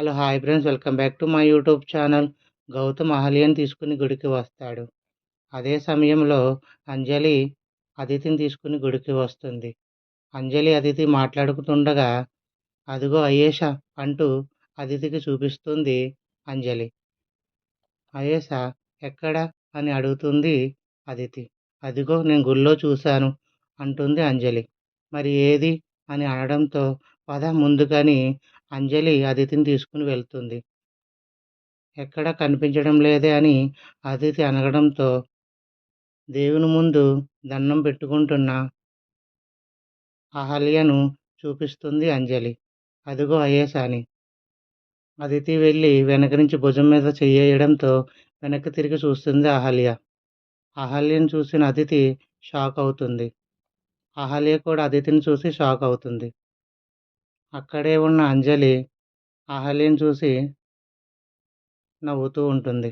Hello hi friends. Welcome back to my YouTube channel. Gautam అహల్యని తీసుకుని గుడికి వస్తాడు. అదే సమయంలో అంజలి అదితిని తీసుకుని గుడికి వస్తుంది. అంజలి అదితి మాట్లాడుకుతుండగా అదిగో అయేష అంటూ అదితికి చూపిస్తుంది అంజలి. అయేష ఎక్కడ? అని అడుగుతుంది అదితి అదిగో నేను గుళ్ళో చూశాను అంటుంది అంజలి. మరి ఏది? అని అనడంతో పద ముందుకని అంజలి అదితిని తీసుకుని వెళ్తుంది. ఎక్కడ కనిపించడం లేదే అని అదితి అనగడంతో దేవుని ముందు దండం పెట్టుకుంటున్న. అహల్యను చూపిస్తుంది అంజలి. అదిగో అయ్యేసాని అదితి వెళ్ళి వెనక నుంచి భుజం మీద చెయ్యడంతో వెనక్కి తిరిగి చూస్తుంది అహల్య. అహల్యను చూసిన అదితి షాక్ అవుతుంది. అహల్య కూడా అదితిని చూసి షాక్ అవుతుంది. అక్కడే ఉన్న అంజలి అహల్యను చూసి నవ్వుతూ ఉంటుంది.